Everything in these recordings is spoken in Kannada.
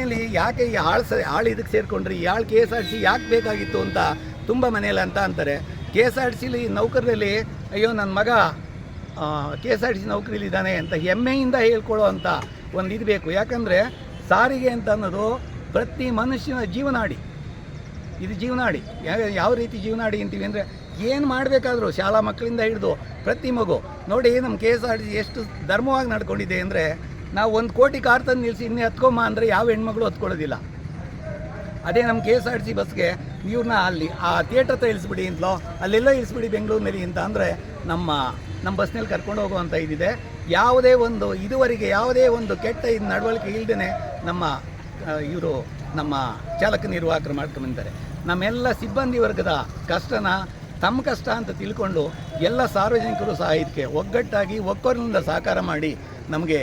ಮನೆಯಲ್ಲಿ ಯಾಕೆ ಈ ಆಳು ಸ, ಆಳು ಇದಕ್ಕೆ ಸೇರಿಕೊಂಡ್ರಿ? ಈ ಆಳು ಕೆ ಎಸ್ ಆರ್ ಸಿ ಯಾಕೆ ಬೇಕಾಗಿತ್ತು ಅಂತ ತುಂಬ ಮನೆಯಲ್ಲಿ ಅಂತ ಅಂತಾರೆ. ಕೆ ಎಸ್ ಆರ್ ಸಿಲಿ ನೌಕರರಲ್ಲಿ, ಅಯ್ಯೋ ನನ್ನ ಮಗ K S R T C ನೌಕರಿಲಿದ್ದಾನೆ ಅಂತ ಹೆಮ್ಮೆಯಿಂದ ಹೇಳ್ಕೊಳ್ಳೋ ಅಂತ ಒಂದು ಇದು ಬೇಕು. ಯಾಕಂದರೆ ಸಾರಿಗೆ ಅಂತ ಅನ್ನೋದು ಪ್ರತಿ ಮನುಷ್ಯನ ಜೀವನಾಡಿ. ಇದು ಜೀವನಾಡಿ. ಯಾವ ರೀತಿ ಜೀವನಾಡಿ ಅಂತೀವಿ ಅಂದರೆ ಏನು ಮಾಡಬೇಕಾದ್ರೂ ಶಾಲಾ ಮಕ್ಕಳಿಂದ ಹಿಡಿದು ಪ್ರತಿ ಮಗು. ನೋಡಿ ನಮ್ಮ K S R T C ಎಷ್ಟು ಧರ್ಮವಾಗಿ ನಡ್ಕೊಂಡಿದೆ ಅಂದರೆ ನಾವು ಒಂದು ಕೋಟಿ ಕಾರ್ ತಂದು ನಿಲ್ಲಿಸಿ ಇನ್ನೇ ಹತ್ಕೊಂಬ ಅಂದರೆ ಯಾವ ಹೆಣ್ಮಗಳು ಹತ್ಕೊಳ್ಳೋದಿಲ್ಲ. ಅದೇ ನಮ್ಮ ಕೆ ಎಸ್ ಆರ್ ಸಿ ಬಸ್ಗೆ ಇವ್ರನ್ನ ಅಲ್ಲಿ ಆ ಥಿಯೇಟರ್ ಹತ್ರ ಇಳಿಸ್ಬಿಡಿ ಅಂತಲೋ, ಅಲ್ಲೆಲ್ಲ ಇಳಿಸ್ಬಿಡಿ ಬೆಂಗಳೂರಿನಲ್ಲಿ ಅಂತ ಅಂದರೆ ನಮ್ಮ ನಮ್ಮ ಬಸ್ನಲ್ಲಿ ಕರ್ಕೊಂಡು ಹೋಗುವಂಥ ಇದಿದೆ. ಯಾವುದೇ ಒಂದು ಇದುವರೆಗೆ ಯಾವುದೇ ಒಂದು ಕೆಟ್ಟ ಇದು ನಡವಳಿಕೆ ಇಲ್ಲದೇ ನಮ್ಮ ಇವರು ನಮ್ಮ ಚಾಲಕ ನಿರ್ವಾಹಕರು ಮಾಡ್ಕೊಂಡಿದ್ದಾರೆ ನಮ್ಮೆಲ್ಲ ಸಿಬ್ಬಂದಿ ವರ್ಗದ ಕಷ್ಟನ ತಮ್ಮ ಕಷ್ಟ ಅಂತ ತಿಳ್ಕೊಂಡು ಎಲ್ಲ ಸಾರ್ವಜನಿಕರು ಸಹ ಇದಕ್ಕೆ ಒಗ್ಗಟ್ಟಾಗಿ ಒಕ್ಕೊರಲಿಂದ ಸಹಕಾರ ಮಾಡಿ ನಮಗೆ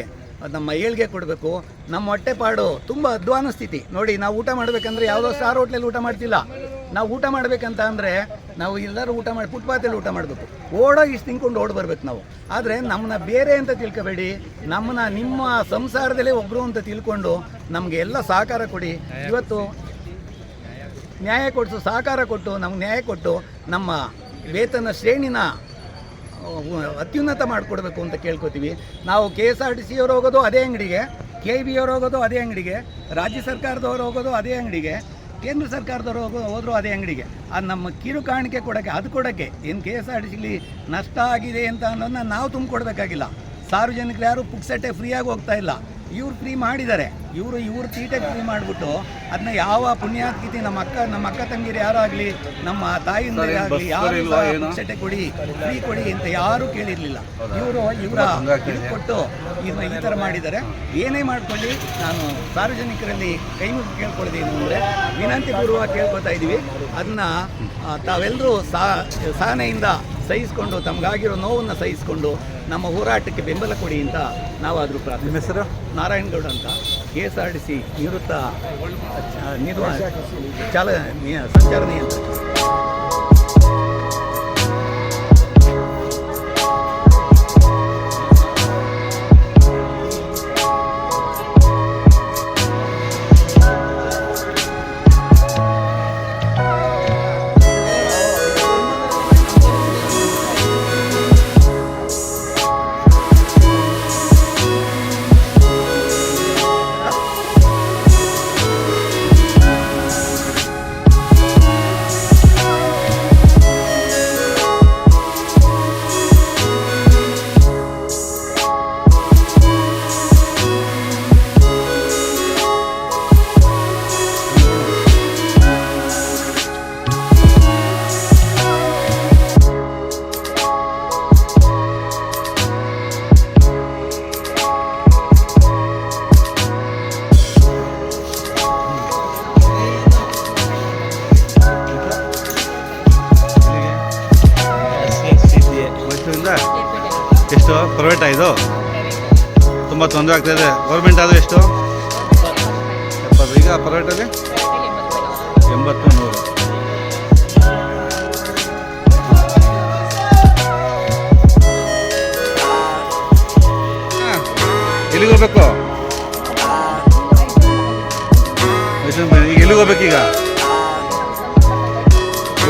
ನಮ್ಮ ಮಹಿಳೆಗೆ ಕೊಡಬೇಕು. ನಮ್ಮ ಹೊಟ್ಟೆಪಾಡು ತುಂಬ ಅಧ್ವಾನ ಸ್ಥಿತಿ. ನೋಡಿ ನಾವು ಊಟ ಮಾಡಬೇಕಂದ್ರೆ ಯಾವುದೋ ಸ್ಟಾರ್ ಹೋಟ್ಲಲ್ಲಿ ಊಟ ಮಾಡ್ತಿಲ್ಲ. ನಾವು ಊಟ ಮಾಡಬೇಕಂತ ಅಂದರೆ ನಾವು ಎಲ್ಲರೂ ಊಟ ಮಾಡಿ ಫುಟ್ಪಾತಲ್ಲಿ ಊಟ ಮಾಡಬೇಕು. ಓಡೋಗಿ ಇಷ್ಟು ತಿನ್ಕೊಂಡು ಓಡ್ ಬರ್ಬೇಕು ನಾವು. ಆದರೆ ನಮ್ಮನ್ನ ಬೇರೆ ಅಂತ ತಿಳ್ಕೊಬೇಡಿ. ನಮ್ಮನ್ನ ನಿಮ್ಮ ಸಂಸಾರದಲ್ಲೇ ಒಬ್ಬರು ಅಂತ ತಿಳ್ಕೊಂಡು ನಮಗೆ ಎಲ್ಲ ಸಹಕಾರ ಕೊಡಿ. ಇವತ್ತು ನ್ಯಾಯ ಕೊಡಿಸು ಸಹಕಾರ ಕೊಟ್ಟು ನಮ್ಗೆ ನ್ಯಾಯ ಕೊಟ್ಟು ನಮ್ಮ ವೇತನ ಶ್ರೇಣಿನ ಅತ್ಯುನ್ನತ ಮಾಡಿಕೊಡ್ಬೇಕು ಅಂತ ಕೇಳ್ಕೊತೀವಿ. ನಾವು K S R T C ಅವ್ರು ಹೋಗೋದು ಅದೇ ಅಂಗಡಿಗೆ, ಕೆ ಬಿ ಅವ್ರು ಹೋಗೋದು ಅದೇ ಅಂಗಡಿಗೆ, ರಾಜ್ಯ ಸರ್ಕಾರದವರು ಹೋಗೋದು ಅದೇ ಅಂಗಡಿಗೆ, ಕೇಂದ್ರ ಸರ್ಕಾರದವರು ಹೋಗೋ ಹೋದ್ರು ಅದೇ ಅಂಗಡಿಗೆ. ಅದು ನಮ್ಮ ಕಿರು ಕಾಣಿಕೆ ಕೊಡೋಕ್ಕೆ, ಅದು ಕೊಡೋಕ್ಕೆ ಏನು ಕೆ ಎಸ್ ಆರ್ ಟಿ ಸಿಲಿ ನಷ್ಟ ಆಗಿದೆ ಅಂತ ಅನ್ನೋದನ್ನ ನಾವು ತುಂಬಿಕೊಡ್ಬೇಕಾಗಿಲ್ಲ. ಸಾರ್ವಜನಿಕರು ಯಾರು ಪುಕ್ಸಟ್ಟೆ ಫ್ರೀಯಾಗಿ ಹೋಗ್ತಾ ಇಲ್ಲ. ಇವ್ರು ಫ್ರೀ ಮಾಡಿದ್ದಾರೆ. ಇವರು ಇವ್ರ ತೀಟೆ ಫ್ರೀ ಮಾಡಿಬಿಟ್ಟು ಅದನ್ನ ಯಾವ ಪುಣ್ಯಾತ್ಕಿತಿ ನಮ್ಮ ಅಕ್ಕ ನಮ್ಮ ಅಕ್ಕ ತಂಗಿರು ಯಾರು ಆಗಲಿ ನಮ್ಮ ತಾಯಿಂದರಾಗಲಿ ಯಾರು ಚೀಟೆ ಕೊಡಿ ಫ್ರೀ ಕೊಡಿ ಅಂತ ಯಾರೂ ಕೇಳಿರಲಿಲ್ಲ. ಇವರು ಇವರ ಕೊಟ್ಟು ಇದನ್ನ ಈ ಥರ ಮಾಡಿದ್ದಾರೆ. ಏನೇ ಮಾಡ್ಕೊಳ್ಳಿ ನಾನು ಸಾರ್ವಜನಿಕರಲ್ಲಿ ಕೈ ಮುಗಿ ಕೇಳ್ಕೊಳ್ಳೋದೇನು ಅಂದರೆ ವಿನಂತಿ ಪೂರ್ವಕ ಕೇಳ್ಕೊತಾ ಇದ್ದೀವಿ. ಅದನ್ನ ತಾವೆಲ್ಲರೂ ಸಾ ಸಹನೆಯಿಂದ ಸಹಿಸ್ಕೊಂಡು ತಮಗಾಗಿರೋ ನೋವನ್ನು ಸಹಿಸ್ಕೊಂಡು ನಮ್ಮ ಹೋರಾಟಕ್ಕೆ ಬೆಂಬಲ ಕೊಡಿ ಅಂತ ನಾವಾದರೂ ಪ್ರಾರ್ಥನೆ ಹೆಸರು? ನಾರಾಯಣಗೌಡ ಅಂತ K S R T C ನಿವೃತ್ತ ನಿರ್ವಹ ನಿರ್ವ ಚಾಲ ಸಂಚಾರ ನಿಯಂತ್ರಕ ಇದು ತುಂಬ ತೊಂದರೆ ಆಗ್ತಾಯಿದೆ ಗೌರ್ಮೆಂಟ್ ಆದರೆ ಎಷ್ಟು? ಎಪ್ಪತ್ತು. ಈಗ ಪ್ರೈವೇಟಲ್ಲಿ ಎಂಬತ್ತು ನೂರು. ಎಲ್ಲಿಗೆ ಹೋಗ್ಬೇಕು. ಈಗ ಎಲ್ಲಿಗೆ ಹೋಗ್ಬೇಕೀಗ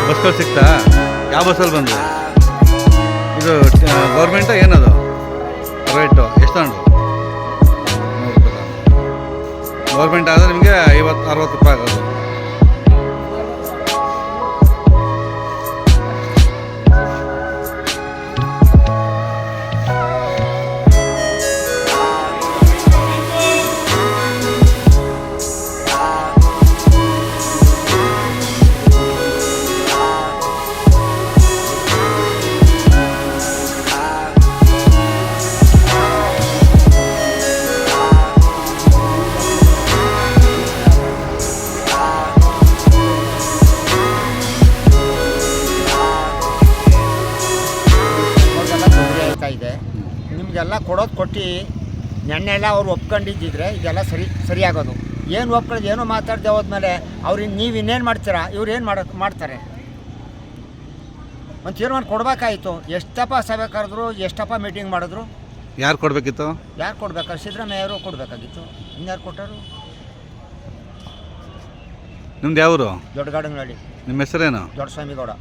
ಬಸ್ಗಳು ಸಿಗ್ತಾ? ಯಾವ ಬಸ್ಸಲ್ಲಿ ಬಂದು ಇದು ಗೌರ್ಮೆಂಟ ಏನದು? ಪ್ರೈವೇಟು ಎಷ್ಟು ತಗೊಂಡು? ನೂರು ರೂಪಾಯಿ. ಗೌರ್ಮೆಂಟ್ ಆದರೆ ನಿಮಗೆ ಐವತ್ತು ಅರವತ್ತು ರೂಪಾಯಿ ಆಗೋದು ನೆನ್ನೆಲ್ಲ ಅವ್ರು ಒಪ್ಕೊಂಡಿದ್ದಿದ್ರೆ ಇದೆಲ್ಲ ಸರಿ ಸರಿಯಾಗೋದು. ಏನು ಒಪ್ಕೊಳ್ಳೋದು ಏನೋ ಮಾತಾಡ್ದೆ ಹೋದ್ಮೇಲೆ ಅವ್ರಿಗೆ ನೀವು ಇನ್ನೇನು ಮಾಡ್ತೀರಾ? ಇವ್ರು ಏನು ಮಾಡೋ ಮಾಡ್ತಾರೆ? ಒಂದು ತೀರ್ಮಾನ ಕೊಡಬೇಕಾಯಿತು. ಎಷ್ಟಪ್ಪ ಸಭೆ ಕರೆದ್ರು ಎಷ್ಟಪ್ಪ ಮೀಟಿಂಗ್ ಮಾಡಿದ್ರು? ಯಾರು ಕೊಡಬೇಕಿತ್ತು? ಯಾರು ಕೊಡ್ಬೇಕಾದ್ರೆ ಸಿದ್ದರಾಮಯ್ಯ ಅವರು ಕೊಡಬೇಕಾಗಿತ್ತು ಇನ್ಯಾರು ಕೊಟ್ಟರು? ನಿಮ್ದು ಯಾವರು? ದೊಡ್ಡ ಗಾರ್ಡನ್ಹಳ್ಳಿ ನಿಮ್ಮ ಹೆಸರೇನು? ದೊಡ್ಡ ಸ್ವಾಮಿಗೌಡ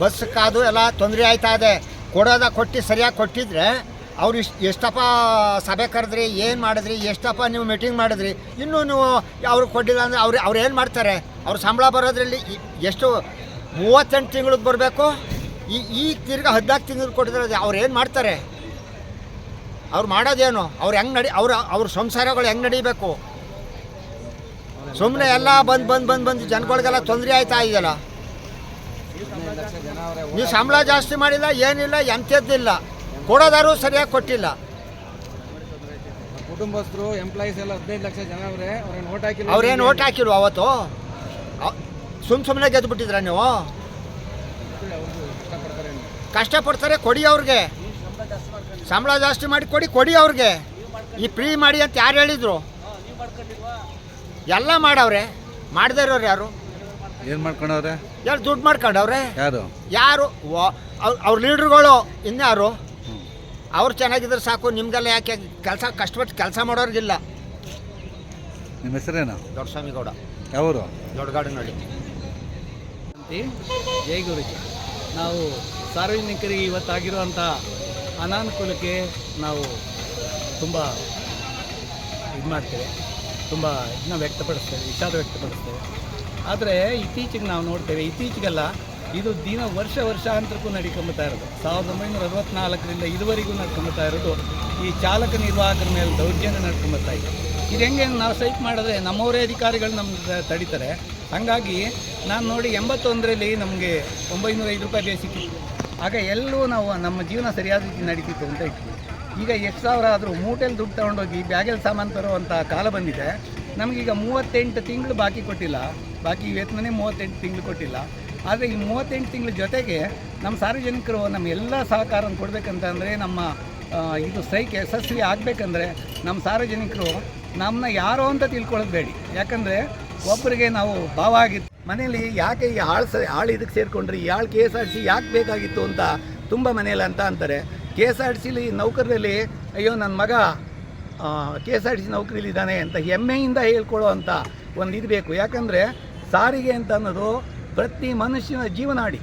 ಬಸ್ ಕಾದು ಎಲ್ಲ ತೊಂದರೆ ಆಯ್ತಾ ಇದೆ. ಕೊಡೋದ ಕೊಟ್ಟು ಸರಿಯಾಗಿ ಕೊಟ್ಟಿದ್ರೆ ಅವ್ರು ಇಷ್ಟು ಎಷ್ಟಪ್ಪ ಸಭೆ ಕರೆದ್ರಿ, ಏನು ಮಾಡಿದ್ರಿ, ಎಷ್ಟಪ್ಪ ನೀವು ಮೀಟಿಂಗ್ ಮಾಡಿದ್ರಿ, ಇನ್ನೂ ನೀವು ಅವ್ರಿಗೆ ಕೊಟ್ಟಿಲ್ಲ ಅಂದರೆ ಅವ್ರು ಅವ್ರು ಏನು ಮಾಡ್ತಾರೆ? ಅವ್ರ ಸಂಬಳ ಬರೋದ್ರಲ್ಲಿ ಎಷ್ಟು ಮೂವತ್ತೆಂಟು ತಿಂಗಳಿಗೆ ಬರಬೇಕು? ಈ ಈ ತಿರ್ಗಿ ಹದಿನಾಲ್ಕು ತಿಂಗಳು ಕೊಟ್ಟಿದ್ರೆ ಅವ್ರು ಏನು ಮಾಡ್ತಾರೆ? ಅವ್ರು ಮಾಡೋದೇನು? ಅವ್ರು ಹೆಂಗೆ ನಡಿ ಅವ್ರ ಅವ್ರ ಸಂಸಾರಗಳು ಹೆಂಗೆ ನಡೀಬೇಕು? ಸುಮ್ಮನೆ ಎಲ್ಲ ಬಂದು ಬಂದು ಬಂದು ಬಂದು ಜನಗಳಿಗೆಲ್ಲ ತೊಂದರೆ ಆಯ್ತಾ ಇದೆಯಲ್ಲ ನೀವು ಸಂಬಳ ಜಾಸ್ತಿ ಮಾಡಿಲ್ಲ, ಏನಿಲ್ಲ, ಎಂಥದ್ದಿಲ್ಲ. ಕೊಡೋದಾರು ಸರಿಯಾಗಿ ಕೊಟ್ಟಿಲ್ಲ. ಕುಟುಂಬಸ್ಥರು ಎಂಪ್ಲಾಯೀಸ್ ಎಲ್ಲ ಹದಿನೈದು ಲಕ್ಷ ಜನ ಅವರೇ ಅವ್ರೇನು ಓಟ್ ಹಾಕಿಲ್ಲ ಅವ್ರೇನು ಓಟ್ ಹಾಕಿಲ್ವ ಅವತ್ತು? ಸುಮ್ಮ ಸುಮ್ಮನೆ ಗೆದ್ದು ಬಿಟ್ಟಿದ್ರ ನೀವು? ಕಷ್ಟಪಡ್ತಾರೆ ಕೊಡಿ ಅವ್ರಿಗೆ. ಸಂಬಳ ಜಾಸ್ತಿ ಮಾಡಿ ಕೊಡಿ ಕೊಡಿ ಅವ್ರಿಗೆ. ಈ ಫ್ರೀ ಮಾಡಿ ಅಂತ ಯಾರು ಹೇಳಿದ್ರು? ಎಲ್ಲ ಮಾಡವ್ರೆ. ಮಾಡದೇ ಇರೋರು ಯಾರು? ಏನು ಮಾಡ್ಕೊಂಡವ್ರೆ? ಯಾರು ದುಡ್ಡು ಮಾಡ್ಕೊಂಡವ್ರೆ? ಯಾರು? ಯಾರು? ವ- ಅವ್ರ- ಅವ್ರ ಲೀಡ್ರುಗಳು ಇನ್ಯಾರು? ಅವ್ರು ಚೆನ್ನಾಗಿದ್ರೆ ಸಾಕು ನಿಮ್ಗೆಲ್ಲ ಯಾಕೆ ಕೆಲಸ ಕಷ್ಟಪಟ್ಟು ಕೆಲಸ ಮಾಡೋರಿಗಿಲ್ಲ. ನಿಮ್ಮ ಹೆಸರೇನು? ದೊಡ್ಡ ಸ್ವಾಮಿಗೌಡ. ಯಾವರು? ದೊಡ್ಡ ಗಾರ್ಡನಹಳ್ಳಿ ಜೈ ಗುರುಜಿ. ನಾವು ಸಾರ್ವಜನಿಕರಿಗೆ ಇವತ್ತಾಗಿರುವಂಥ ಅನಾನುಕೂಲಕ್ಕೆ ನಾವು ತುಂಬ ಇದು ಮಾಡ್ತೇವೆ. ತುಂಬ ಇದನ್ನ ವ್ಯಕ್ತಪಡಿಸ್ತೇವೆ ವಿಷಾದ ವ್ಯಕ್ತಪಡಿಸ್ತೇವೆ. ಆದರೆ ಇತ್ತೀಚೆಗೆ ನಾವು ನೋಡ್ತೇವೆ ಇತ್ತೀಚೆಗೆಲ್ಲ ಇದು ದಿನ ವರ್ಷ ವರ್ಷಾಂತರಕ್ಕೂ ನಡಿಕೊಂಬತ್ತಾ ಇರೋದು. ಸಾವಿರದ ಒಂಬೈನೂರ ಅರವತ್ನಾಲ್ಕರಿಂದ ಇದುವರೆಗೂ ನಡ್ಕೊಂಬತ್ತಾ ಇರೋದು ಈ ಚಾಲಕ ನಿರ್ವಾಹಕರ ಮೇಲೆ ದೌರ್ಜನ್ಯ ನಡ್ಕೊಂಬತ್ತಾ ಇದೆ. ಇದು ಹೆಂಗೆ ನಾವು ಸೈಟ್ ಮಾಡಿದ್ರೆ ನಮ್ಮವರೇ ಅಧಿಕಾರಿಗಳು ನಮ್ಗೆ ತಡೀತಾರೆ. ಹಾಗಾಗಿ ನಾನು ನೋಡಿ ಎಂಬತ್ತೊಂದರಲ್ಲಿ ನಮಗೆ ಒಂಬೈನೂರ ಐದು ರೂಪಾಯಿ ಬೇಸಿತ್ತು ಆಗ ಎಲ್ಲೂ ನಾವು ನಮ್ಮ ಜೀವನ ಸರಿಯಾದ ರೀತಿ ನಡೀತಿತ್ತು ಅಂತ ಇತ್ತು ಈಗ ಎಷ್ಟು ಸಾವಿರ ಆದರೂ ಮೂಟೆಲಿ ದುಡ್ಡು ತೊಗೊಂಡೋಗಿ ಬ್ಯಾಗಲ್ಲಿ ಸಾಮಾನು ತರುವಂಥ ಕಾಲ ಬಂದಿದೆ. ನಮಗೀಗ ಮೂವತ್ತೆಂಟು ತಿಂಗಳು ಬಾಕಿ ಕೊಟ್ಟಿಲ್ಲ. ಬಾಕಿ ವೇತನನೇ ಮೂವತ್ತೆಂಟು ತಿಂಗಳು ಕೊಟ್ಟಿಲ್ಲ. ಆದರೆ ಈ ಮೂವತ್ತೆಂಟು ತಿಂಗಳ ಜೊತೆಗೆ ನಮ್ಮ ಸಾರ್ವಜನಿಕರು ನಮ್ಮ ಎಲ್ಲ ಸಹಕಾರನ ಕೊಡಬೇಕಂತಂದರೆ ನಮ್ಮ ಇದು ಸೈಕ್ ಯಶಸ್ವಿ ಆಗಬೇಕಂದ್ರೆ ನಮ್ಮ ಸಾರ್ವಜನಿಕರು ನಮ್ಮನ್ನ ಯಾರೋ ಅಂತ ತಿಳ್ಕೊಳ್ಳೋದು ಬೇಡಿ. ಯಾಕಂದರೆ ಒಬ್ಬರಿಗೆ ನಾವು ಭಾವ ಆಗಿತ್ತು ಮನೇಲಿ ಯಾಕೆ ಈ ಆಳು ಸ, ಆಳು ಇದಕ್ಕೆ ಸೇರಿಕೊಂಡ್ರಿ, ಈ ಆಳು ಕೆ ಎಸ್ ಆರ್ ಸಿ ಯಾಕೆ ಬೇಕಾಗಿತ್ತು ಅಂತ ತುಂಬ ಮನೇಲಿ ಅಂತ ಅಂತಾರೆ. ಕೆ ಎಸ್ ಆರ್ ಸಿಲಿ ನೌಕರರಲ್ಲಿ, ಅಯ್ಯೋ ನನ್ನ ಮಗ ಕೆ ಎಸ್ ಆರ್ ಸಿ ನೌಕರಿಲಿದ್ದಾನೆ ಅಂತ ಹೆಮ್ಮೆಯಿಂದ ಹೇಳ್ಕೊಳ್ಳೋ ಅಂತ ಒಂದು ಇದು ಬೇಕು. ಯಾಕಂದರೆ ಸಾರಿಗೆ ಅಂತ ಅನ್ನೋದು ಪ್ರತಿ ಮನುಷ್ಯನ ಜೀವನಾಡಿ.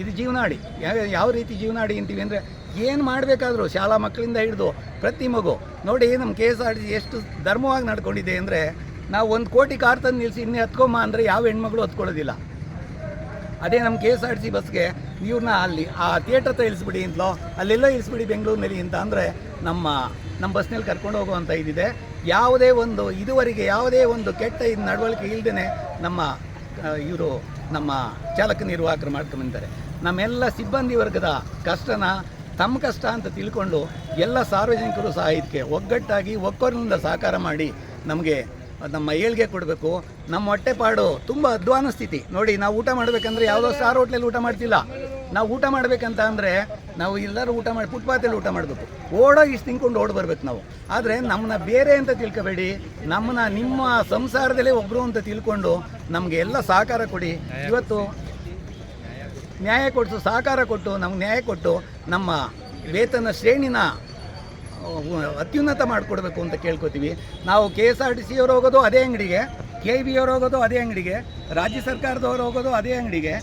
ಇದು ಜೀವನಾಡಿ. ಯಾವ ಯಾವ ರೀತಿ ಜೀವನಾಡಿ ಅಂತೀವಿ ಅಂದರೆ ಏನು ಮಾಡಬೇಕಾದ್ರೂ ಶಾಲಾ ಮಕ್ಕಳಿಂದ ಹಿಡಿದು ಪ್ರತಿ ಮಗು. ನೋಡಿ ನಮ್ಮ ಕೆ ಎಸ್ ಆರ್ ಟಿ ಎಷ್ಟು ಧರ್ಮವಾಗಿ ನಡ್ಕೊಂಡಿದೆ ಅಂದರೆ ನಾವು ಒಂದು ಕೋಟಿ ಕಾರ್ ತಂದು ನಿಲ್ಲಿಸಿ ಇನ್ನೇ ಹತ್ಕೊಂಬ ಅಂದರೆ ಯಾವ ಹೆಣ್ಮಗಳು ಹತ್ಕೊಳ್ಳೋದಿಲ್ಲ. ಅದೇ ನಮ್ಮ K S R T C ಬಸ್ಗೆ ಇವ್ರನ್ನ ಅಲ್ಲಿ ಆ ಥಿಯೇಟರ್ ಹತ್ರ ಇಳಿಸ್ಬಿಡಿ ಅಂತಲೋ ಅಲ್ಲೆಲ್ಲ ಇಳಿಸ್ಬಿಡಿ ಬೆಂಗಳೂರಿನಲ್ಲಿ ಅಂತ ಅಂದರೆ ನಮ್ಮ ನಮ್ಮ ಬಸ್ನಲ್ಲಿ ಕರ್ಕೊಂಡು ಹೋಗುವಂಥ ಇದಿದೆ. ಯಾವುದೇ ಒಂದು ಇದುವರೆಗೆ ಯಾವುದೇ ಒಂದು ಕೆಟ್ಟ ಇದು ನಡವಳಿಕೆ ಇಲ್ಲದೇ ನಮ್ಮ ಇವರು ನಮ್ಮ ಚಾಲಕ ನಿರ್ವಾಹಕರು ಮಾಡ್ಕೊಂಡಿದ್ದಾರೆ ನಮ್ಮೆಲ್ಲ ಸಿಬ್ಬಂದಿ ವರ್ಗದ ಕಷ್ಟನ ತಮ್ಮ ಕಷ್ಟ ಅಂತ ತಿಳ್ಕೊಂಡು ಎಲ್ಲ ಸಾರ್ವಜನಿಕರು ಸಹ ಇದಕ್ಕೆ ಒಗ್ಗಟ್ಟಾಗಿ ಒಕ್ಕೊರಿನಿಂದ ಸಹಕಾರ ಮಾಡಿ ನಮಗೆ ನಮ್ಮ ಏಳ್ಗೆ ಕೊಡಬೇಕು. ನಮ್ಮ ಹೊಟ್ಟೆಪಾಡು ತುಂಬ ಅಧ್ವಾನ ಸ್ಥಿತಿ. ನೋಡಿ, ನಾವು ಊಟ ಮಾಡಬೇಕಂದ್ರೆ ಯಾವುದೋ ಸ್ಟಾರ್ ಹೋಟ್ಲಲ್ಲಿ ಊಟ ಮಾಡ್ತಿಲ್ಲ. ನಾವು ಊಟ ಮಾಡಬೇಕಂತ ಅಂದರೆ ನಾವು ಎಲ್ಲರೂ ಊಟ ಮಾಡಿ ಫುಟ್ಪಾತಲ್ಲಿ ಊಟ ಮಾಡಬೇಕು. ಓಡೋ ಇಷ್ಟು ತಿನ್ಕೊಂಡು ಓಡಿ ಬರ್ಬೇಕು ನಾವು. ಆದರೆ ನಮ್ಮನ್ನ ಬೇರೆ ಅಂತ ತಿಳ್ಕೊಬೇಡಿ ನಮ್ಮನ್ನ ನಿಮ್ಮ ಸಂಸಾರದಲ್ಲೇ ಒಬ್ಬರು ಅಂತ ತಿಳ್ಕೊಂಡು ನಮಗೆ ಎಲ್ಲ ಸಹಕಾರ ಕೊಡಿ. ಇವತ್ತು ನ್ಯಾಯ ಕೊಟ್ಟು ಸಹಕಾರ ಕೊಟ್ಟು, ನಮ್ಗೆ ನ್ಯಾಯ ಕೊಟ್ಟು ನಮ್ಮ ವೇತನ ಶ್ರೇಣಿನ ಅತ್ಯುನ್ನತ ಮಾಡಿಕೊಡ್ಬೇಕು ಅಂತ ಕೇಳ್ಕೊತೀವಿ. ನಾವು K S R T C ಅವರು ಹೋಗೋದು ಅದೇ ಅಂಗಡಿಗೆ, ಕೆ ಬಿ ಅವರು ಹೋಗೋದು ಅದೇ ಅಂಗಡಿಗೆ, ರಾಜ್ಯ ಸರ್ಕಾರದವರು ಹೋಗೋದು ಅದೇ ಅಂಗಡಿಗೆ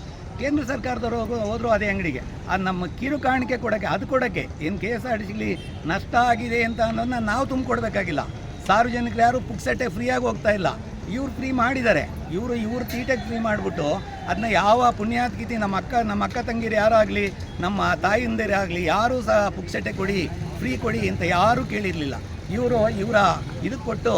ಕೇಂದ್ರ ಸರ್ಕಾರದವರು ಹೋದರು ಅದೇ ಅಂಗಡಿಗೆ. ಅದು ನಮ್ಮ ಕಿರು ಕಾಣಿಕೆ ಕೊಡೋಕ್ಕೆ, ಅದು ಕೊಡೋಕ್ಕೆ ಏನು ಕೆ ಎಸ್ ಆರ್ ಟಿ ಸಿಲಿ ನಷ್ಟ ಆಗಿದೆ ಅಂತ ಅನ್ನೋದನ್ನ ನಾವು ತುಂಬಿಕೊಡ್ಬೇಕಾಗಿಲ್ಲ. ಸಾರ್ವಜನಿಕರು ಯಾರು ಪುಕ್ಸಟ್ಟೆ ಫ್ರೀಯಾಗಿ ಹೋಗ್ತಾ ಇಲ್ಲ. ಇವ್ರು ಫ್ರೀ ಮಾಡಿದ್ದಾರೆ. ಇವರು ಇವ್ರು ತೀಟೆಗೆ ಫ್ರೀ ಮಾಡಿಬಿಟ್ಟು ಅದನ್ನ ಯಾವ ಪುಣ್ಯಾತ್ಕಿತಿ ನಮ್ಮ ಅಕ್ಕ ನಮ್ಮ ಅಕ್ಕ ತಂಗಿರು ಯಾರಾಗಲಿ, ನಮ್ಮ ತಾಯಿಂದರೇ ಆಗಲಿ ಯಾರೂ ಸಹ ಪುಕ್ಸಟ್ಟೆ ಕೊಡಿ, ಫ್ರೀ ಕೊಡಿ ಅಂತ ಯಾರೂ ಕೇಳಿರಲಿಲ್ಲ. ಇವರು ಇವರ ಇದಕ್ಕೆ ಕೊಟ್ಟು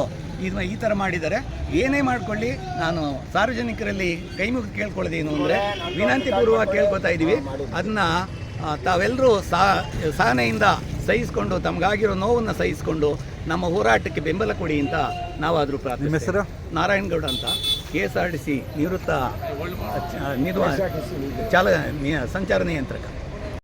ಇದು ಈ ಥರ ಮಾಡಿದ್ದಾರೆ. ಏನೇ ಮಾಡಿಕೊಳ್ಳಿ ನಾನು ಸಾರ್ವಜನಿಕರಲ್ಲಿ ಕೈಮುಗು ಕೇಳ್ಕೊಳ್ಳೋದೇನು ಅಂದರೆ ವಿನಂತಿ ಪೂರ್ವಕ ಕೇಳ್ಕೊತಾ ಇದ್ದೀವಿ. ಅದನ್ನ ತಾವೆಲ್ಲರೂ ಸಾ ಸಹನೆಯಿಂದ ಸಹಿಸಿಕೊಂಡು ತಮಗಾಗಿರೋ ನೋವನ್ನು ಸಹಿಸಿಕೊಂಡು ನಮ್ಮ ಹೋರಾಟಕ್ಕೆ ಬೆಂಬಲ ಕೊಡಿ ಅಂತ ನಾವಾದರೂ ಪ್ರಾರ್ಥನೆ ಹೆಸರು? ನಾರಾಯಣಗೌಡ ಅಂತ. K S R T C ನಿವೃತ್ತ ನಿರ್ವ ಚಾಲ ಸಂಚಾರ ನಿಯಂತ್ರಕ.